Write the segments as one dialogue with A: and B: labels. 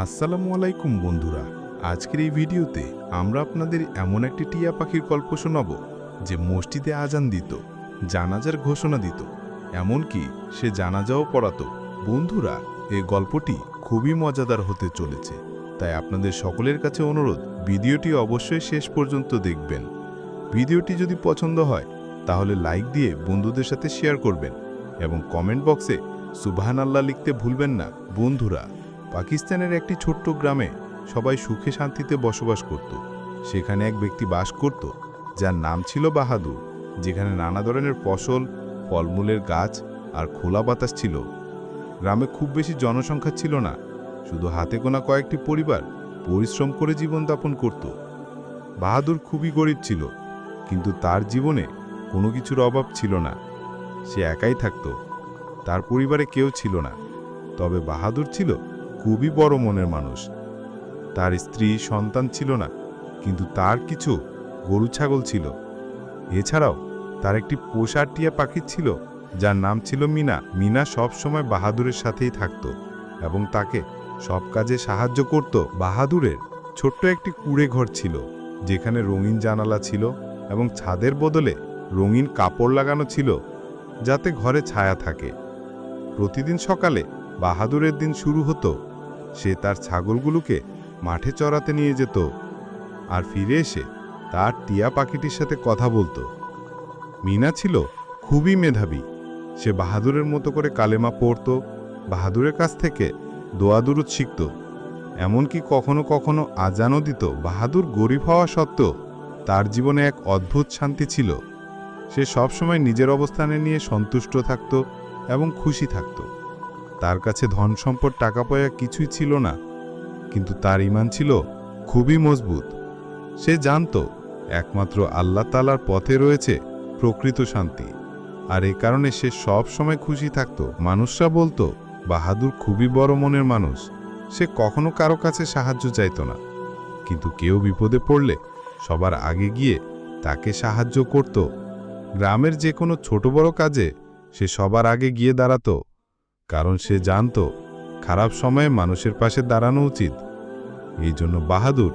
A: আসসালামু আলাইকুম বন্ধুরা। আজকের এই ভিডিওতে আমরা আপনাদের এমন একটি টিয়া পাখির গল্প শোনাব, যে মসজিদে আজান দিত, জানাজার ঘোষণা দিত, এমনকি সে জানাজাও পড়াতো। বন্ধুরা এই গল্পটি খুবই মজাদার হতে চলেছে, তাই আপনাদের সকলের কাছে অনুরোধ, ভিডিওটি অবশ্যই শেষ পর্যন্ত দেখবেন। ভিডিওটি যদি পছন্দ হয়, তাহলে লাইক দিয়ে বন্ধুদের সাথে শেয়ার করবেন এবং কমেন্ট বক্সে সুবহান আল্লাহ লিখতে ভুলবেন না, বন্ধুরা। পাকিস্তানের একটি ছোট্ট গ্রামে সবাই সুখে শান্তিতে বসবাস করত। সেখানে এক ব্যক্তি বাস করত, যার নাম ছিল বাহাদুর, যেখানে নানা ধরনের ফসল, ফলমূলের গাছ আর খোলা বাতাস ছিল। গ্রামে খুব বেশি জনসংখ্যা ছিল না, শুধু হাতে গোনা কয়েকটি পরিবার পরিশ্রম করে জীবনযাপন করত। বাহাদুর খুবই গরিব ছিল, কিন্তু তার জীবনে কোনো কিছুর অভাব ছিল না। সে একাই থাকত, তার পরিবারে কেউ ছিল না। তবে বাহাদুর ছিল খুবই বড় মনের মানুষ। তার স্ত্রী সন্তান ছিল না, কিন্তু তার কিছু গরু ছাগল ছিল। এছাড়াও তার একটি পোষা টিয়া পাখি ছিল, যার নাম ছিল মিনা। মিনা সব সময় বাহাদুরের সাথেই থাকত এবং তাকে সব কাজে সাহায্য করত। বাহাদুরের ছোট্ট একটি কুড়ে ঘর ছিল, যেখানে রঙিন জানালা ছিল এবং ছাদের বদলে রঙিন কাপড় লাগানো ছিল, যাতে ঘরে ছায়া থাকে। প্রতিদিন সকালে বাহাদুরের দিন শুরু হতো। সে তার ছাগলগুলোকে মাঠে চড়াতে নিয়ে যেত আর ফিরে এসে তার টিয়া পাখিটির সাথে কথা বলতো। মিনা ছিল খুবই মেধাবী। সে বাহাদুরের মতো করে কালেমা পড়ত, বাহাদুরের কাছ থেকে দোয়াদুরুদ শিখত, এমনকি কখনো কখনো আজানও দিত। বাহাদুর গরিব হওয়া সত্ত্বেও তার জীবনে এক অদ্ভুত শান্তি ছিল। সে সবসময় নিজের অবস্থানে নিয়ে সন্তুষ্ট থাকত এবং খুশি থাকত। তার কাছে ধন সম্পদ টাকা পয়সা কিছুই ছিল না। কিন্তু তার ইমান ছিল খুবই মজবুত। সে জানত, একমাত্র আল্লাহ তালার পথে রয়েছে প্রকৃত শান্তি। আর এ কারণে সে সব সময় খুশি থাকত। মানুষরা বলতো, বাহাদুর খুবই বড় মনের মানুষ। সে কখনো কারও কাছে সাহায্য চাইত না। কিন্তু কেউ বিপদে পড়লে সবার আগে গিয়ে তাকে সাহায্য করত। গ্রামের যে কোনো ছোট বড় কাজে সে সবার আগে গিয়ে দাঁড়াতো। কারণ সে জানত, খারাপ সময়ে মানুষের পাশে দাঁড়ানো উচিত। এই জন্য বাহাদুর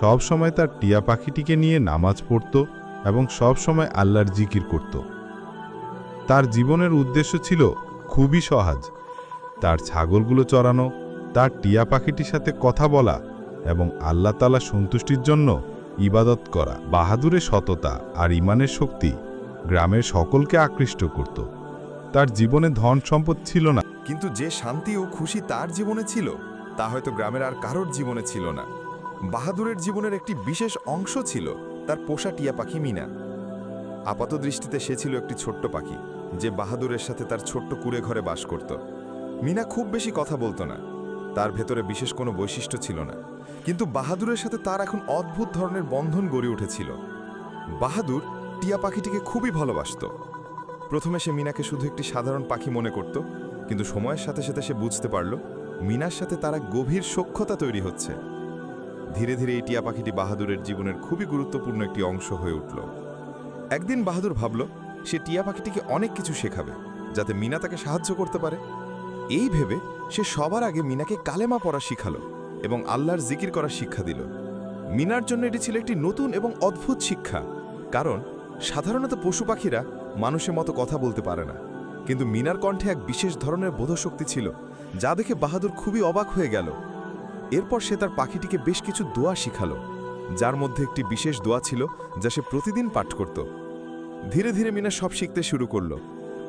A: সব সময় তার টিয়া পাখিটিকে নিয়ে নামাজ পড়ত এবং সব সময় আল্লাহর জিকির করত। তার জীবনের উদ্দেশ্য ছিল খুবই সহজ। তার ছাগলগুলো চড়ানো, তার টিয়া পাখিটির সাথে কথা বলা এবং আল্লাহ তালা সন্তুষ্টির জন্য ইবাদত করা। বাহাদুরের সততা আর ইমানের শক্তি গ্রামের সকলকে আকৃষ্ট করত। তার জীবনে ধন সম্পদ ছিল না।
B: কিন্তু যে শান্তি ও খুশি তার জীবনে ছিল, তা হয়তো গ্রামের আর কারোর জীবনে ছিল না। বাহাদুরের জীবনের একটি বিশেষ অংশ ছিল তার পোষা টিয়া পাখি মিনা। আপাত দৃষ্টিতে সে ছিল একটি ছোট্ট পাখি, যে বাহাদুরের সাথে তার ছোট্ট কুড়ে ঘরে বাস করত। মিনা খুব বেশি কথা বলতো না, তার ভেতরে বিশেষ কোনো বৈশিষ্ট্য ছিল না। কিন্তু বাহাদুরের সাথে তার এখন অদ্ভুত ধরনের বন্ধন গড়ে উঠেছিল। বাহাদুর টিয়া পাখিটিকে খুবই ভালোবাসত। প্রথমে সে মিনাকে শুধু একটি সাধারণ পাখি মনে করত কিন্তু সময়ের সাথে সাথে সে বুঝতে পারল, মিনার সাথে তারা গভীর সখ্যতা তৈরি হচ্ছে। ধীরে ধীরে এই টিয়া পাখিটি বাহাদুরের জীবনের খুবই গুরুত্বপূর্ণ একটি অংশ হয়ে উঠল। একদিন বাহাদুর ভাবল, সে টিয়া পাখিটিকে অনেক কিছু শেখাবে, যাতে মিনা তাকে সাহায্য করতে পারে। এই ভেবে সে সবার আগে মিনাকে কালেমা পড়া শিখালো এবং আল্লাহর জিকির করার শিক্ষা দিল। মিনার জন্য এটি ছিল একটি নতুন এবং অদ্ভুত শিক্ষা, কারণ সাধারণত পশু পাখিরা মানুষের মতো কথা বলতে পারে না। কিন্তু মিনার কণ্ঠে এক বিশেষ ধরনের বোধশক্তি ছিল, যা দেখে বাহাদুর খুবই অবাক হয়ে গেল। এরপর সে তার পাখিটিকে বেশ কিছু দোয়া শিখালো, যার মধ্যে একটি বিশেষ দোয়া ছিল, যা সে প্রতিদিন পাঠ করত। ধীরে ধীরে মিনা সব শিখতে শুরু করল,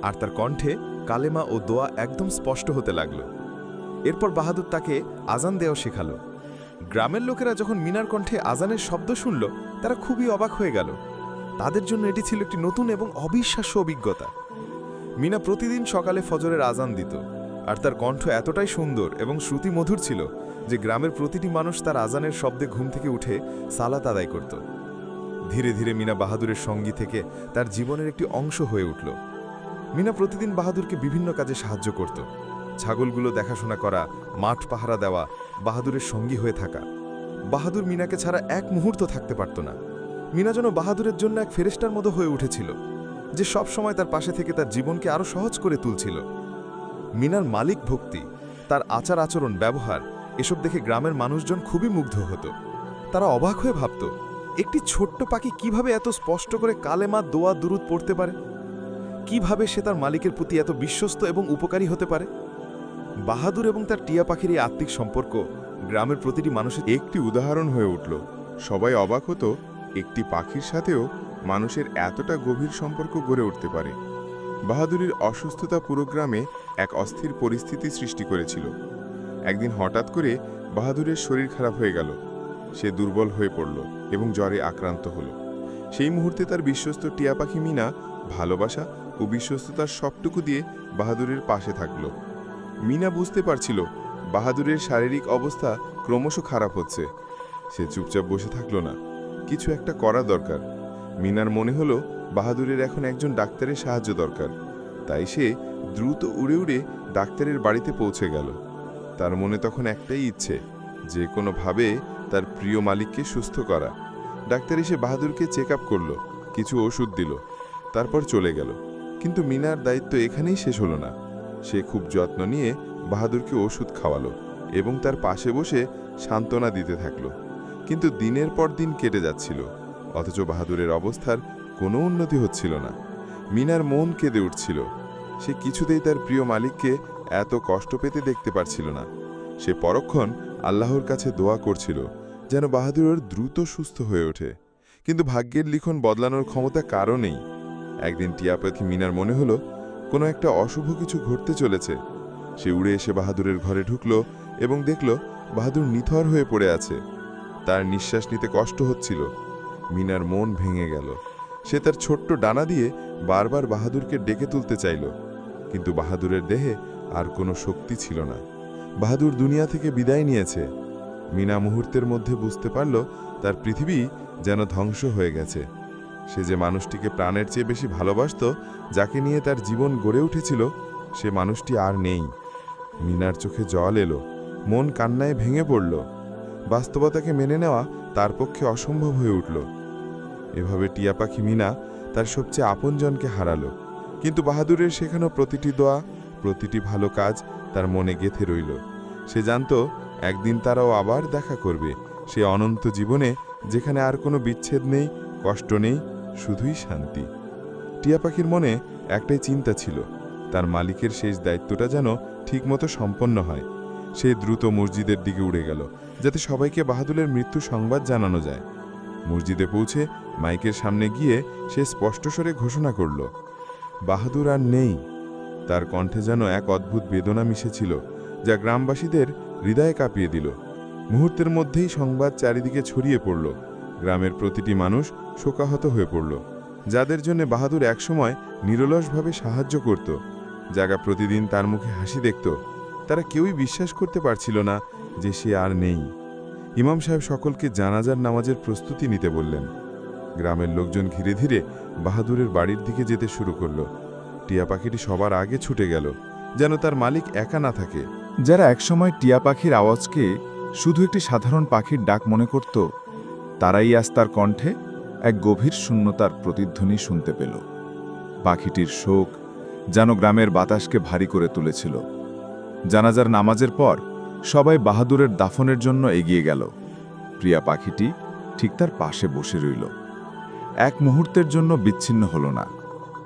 B: আর তার কণ্ঠে কালেমা ও দোয়া একদম স্পষ্ট হতে লাগল। এরপর বাহাদুর তাকে আজান দেওয়া শেখালো। গ্রামের লোকেরা যখন মিনার কণ্ঠে আজানের শব্দ শুনল, তারা খুবই অবাক হয়ে গেল। তাদের জন্য এটি ছিল একটি নতুন এবং অবিশ্বাস্য অভিজ্ঞতা। মিনা প্রতিদিন সকালে ফজরের আজান দিত। আর তার কণ্ঠ এতটাই সুন্দর এবং শ্রুতি মধুর ছিল যে গ্রামের প্রতিটি মানুষ তার আজানের শব্দে ঘুম থেকে উঠে সালাত আদায় করত। ধীরে ধীরে মিনা বাহাদুরের সঙ্গী থেকে তার জীবনের একটি অংশ হয়ে উঠল। মিনা প্রতিদিন বাহাদুরকে বিভিন্ন কাজে সাহায্য করত। ছাগলগুলো দেখাশোনা করা, মাঠ পাহারা দেওয়া, বাহাদুরের সঙ্গী হয়ে থাকা। বাহাদুর মিনাকে ছাড়া এক মুহূর্ত থাকতে পারত না। মিনা যেন বাহাদুরের জন্য এক ফেরেস্টার মতো হয়ে উঠেছিল। যে সব সময় তার পাশে থেকে তার জীবনকে আরও সহজ করে তুলছিল। মিনার মালিক ভক্তি, তার আচার আচরণ, ব্যবহার,
C: এসব দেখে গ্রামের মানুষজন খুবই মুগ্ধ হতো। তারা অবাক হয়ে ভাবত, একটি ছোট্ট পাখি কীভাবে এত স্পষ্ট করে কালেমা দোয়া দুরুদ পড়তে পারে? কীভাবে সে তার মালিকের প্রতি এত বিশ্বস্ত এবং উপকারী হতে পারে? বাহাদুর এবং তার টিয়া পাখির এই আত্মিক সম্পর্ক গ্রামের প্রতিটি মানুষের
B: একটি উদাহরণ হয়ে উঠল। সবাই অবাক হতো, একটি পাখির সাথেও মানুষের এতটা গভীর সম্পর্ক গড়ে উঠতে পারে। বাহাদুরের অসুস্থতা পুরো গ্রামে এক অস্থির পরিস্থিতি সৃষ্টি করেছিল। একদিন হঠাৎ করে বাহাদুরের শরীর খারাপ হয়ে গেল। সে দুর্বল হয়ে পড়ল এবং জ্বরে আক্রান্ত হল। সেই মুহূর্তে তার বিশ্বস্ত টিয়া পাখি মিনা ভালোবাসা ও বিশ্বস্ততার সবটুকু দিয়ে বাহাদুরের পাশে থাকল। মিনা বুঝতে পারছিল বাহাদুরের শারীরিক অবস্থা ক্রমশ খারাপ হচ্ছে। সে চুপচাপ বসে থাকল না। কিছু একটা করা দরকার। মিনার মনে হলো বাহাদুরের এখন একজন ডাক্তারের সাহায্য দরকার। তাই সে দ্রুত উড়ে উড়ে ডাক্তারের বাড়িতে পৌঁছে গেল। তার মনে তখন একটাই ইচ্ছে, যে কোনোভাবে তার প্রিয় মালিককে সুস্থ করা। ডাক্তার এসে বাহাদুরকে চেক আপ করল, কিছু ওষুধ দিল, তারপর চলে গেল। কিন্তু মিনার দায়িত্ব এখানেই শেষ হলো না। সে খুব যত্ন নিয়ে বাহাদুরকে ওষুধ খাওয়ালো এবং তার পাশে বসে সান্ত্বনা দিতে থাকল। কিন্তু দিনের পর দিন কেটে যাচ্ছিল। অথচ বাহাদুরের অবস্থার কোনো উন্নতি হচ্ছিল না। মিনার মন কেঁদে উঠছিল। সে কিছুতেই তার প্রিয় মালিককে এত কষ্ট পেতে দেখতে পারছিল না। সে পরক্ষণ আল্লাহর কাছে দোয়া করছিল যেন বাহাদুরের দ্রুত সুস্থ হয়ে ওঠে। কিন্তু ভাগ্যের লিখন বদলানোর ক্ষমতা কারও নেই। একদিন টিয়া পাখি মিনার মনে হলো, কোনো একটা অশুভ কিছু ঘটতে চলেছে। সে উড়ে এসে বাহাদুরের ঘরে ঢুকলো এবং দেখল বাহাদুর নিথর হয়ে পড়ে আছে। তার নিঃশ্বাস নিতে কষ্ট হচ্ছিল। মিনার মন ভেঙে গেল। সে তার ছোট্ট ডানা দিয়ে বারবার বাহাদুরকে ডেকে তুলতে চাইল। কিন্তু বাহাদুরের দেহে আর কোনো শক্তি ছিল না। বাহাদুর দুনিয়া থেকে বিদায় নিয়েছে। মিনা মুহূর্তের মধ্যে বুঝতে পারল তার পৃথিবী যেন ধ্বংস হয়ে গেছে। সে যে মানুষটিকে প্রাণের চেয়ে বেশি ভালোবাসত, যাকে নিয়ে তার জীবন গড়ে উঠেছিল, সে মানুষটি আর নেই। মিনার চোখে জল এলো, মন কান্নায় ভেঙে পড়ল। বাস্তবতাকে মেনে নেওয়া তার পক্ষে অসম্ভব হয়ে উঠল। এভাবে টিয়া পাখি মিনা তার সবচেয়ে আপনজনকে হারালো। কিন্তু বাহাদুরের শেখানো প্রতিটি দোয়া, প্রতিটি ভালো কাজ তার মনে গেথে রইল। সে জানত একদিন তারাও আবার দেখা করবে। সে অনন্ত জীবনে যেখানে আর কোনো বিচ্ছেদ নেই, কষ্ট নেই, শুধুই শান্তি। টিয়া পাখির মনে একটাই চিন্তা ছিল, তার মালিকের শেষ দায়িত্বটা যেন ঠিকমতো সম্পন্ন হয়। সে দ্রুত মসজিদের দিকে উড়ে গেল, যাতে সবাইকে বাহাদুরের মৃত্যু সংবাদ জানানো যায়। মসজিদে পৌঁছে মাইকের সামনে গিয়ে সে স্পষ্টস্বরে ঘোষণা করল, বাহাদুর আর নেই। তার কণ্ঠে যেন এক অদ্ভুত বেদনা মিশেছিল, যা গ্রামবাসীদের হৃদয়ে কাঁপিয়ে দিল। মুহূর্তের মধ্যেই সংবাদ চারিদিকে ছড়িয়ে পড়ল। গ্রামের প্রতিটি মানুষ শোকাহত হয়ে পড়ল, যাদের জন্য বাহাদুর একসময় নিরলসভাবে সাহায্য করত। জাগা প্রতিদিন তার মুখে হাসি দেখত, তারা কেউই বিশ্বাস করতে পারছিল না যে সে আর নেই। ইমাম সাহেব সকলকে জানাজার নামাজের প্রস্তুতি নিতে বললেন। গ্রামের লোকজন ধীরে ধীরে বাহাদুরের বাড়ির দিকে যেতে শুরু করল। টিয়া পাখিটি সবার আগে ছুটে গেল, যেন তার মালিক একা না থাকে।
D: যারা একসময় টিয়া পাখির আওয়াজকে শুধু একটি সাধারণ পাখির ডাক মনে করত, তারাই আজ তার কণ্ঠে এক গভীর শূন্যতার প্রতিধ্বনি শুনতে পেল। পাখিটির শোক যেন গ্রামের বাতাসকে ভারী করে তুলেছিল। জানাজার নামাজের পর সবাই বাহাদুরের দাফনের জন্য এগিয়ে গেল। প্রিয়া পাখিটি ঠিক তার পাশে বসে রইল। এক মুহূর্তের জন্য বিচ্ছিন্ন হল না।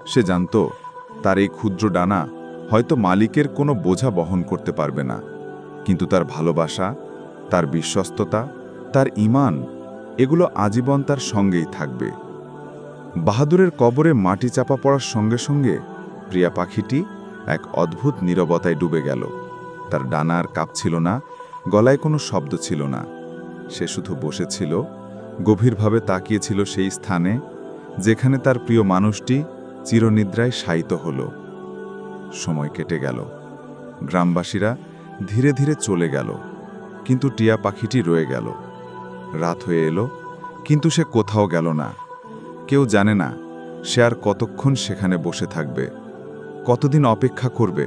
D: সে জানত তার এই ক্ষুদ্র ডানা হয়তো মালিকের কোনো বোঝা বহন করতে পারবে না। কিন্তু তার ভালোবাসা, তার বিশ্বস্ততা, তার ইমান, এগুলো আজীবন তার সঙ্গেই থাকবে। বাহাদুরের কবরে মাটি চাপা পড়ার সঙ্গে সঙ্গে প্রিয়া পাখিটি এক অদ্ভুত নীরবতায় ডুবে গেল। তার ডানা আর কাঁপছিল না, গলায় কোনো শব্দ ছিল না। সে শুধু বসেছিল, গভীরভাবে তাকিয়েছিল সেই স্থানে, যেখানে তার প্রিয় মানুষটি চিরনিদ্রায় শায়িত হল। সময় কেটে গেল। গ্রামবাসীরা ধীরে ধীরে চলে গেল, কিন্তু টিয়া পাখিটি রয়ে গেল। রাত হয়ে এলো, কিন্তু সে কোথাও গেল না। কেউ জানে না, সে আর কতক্ষণ সেখানে বসে থাকবে, কতদিন অপেক্ষা করবে।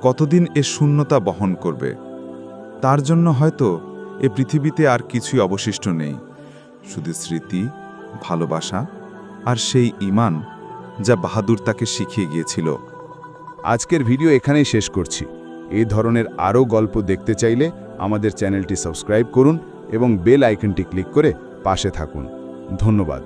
D: কতদিন এ শূন্যতা বহন করবে? তার জন্য হয়তো এ পৃথিবীতে আর কিছুই অবশিষ্ট নেই, শুধু স্মৃতি, ভালোবাসা আর সেই ইমান যা বাহাদুর তাকে শিখিয়ে গিয়েছিল।
E: আজকের ভিডিও এখানেই শেষ করছি। এই ধরনের আরও গল্প দেখতে চাইলে আমাদের চ্যানেলটি সাবস্ক্রাইব করুন এবং বেল আইকনটি ক্লিক করে পাশে থাকুন। ধন্যবাদ।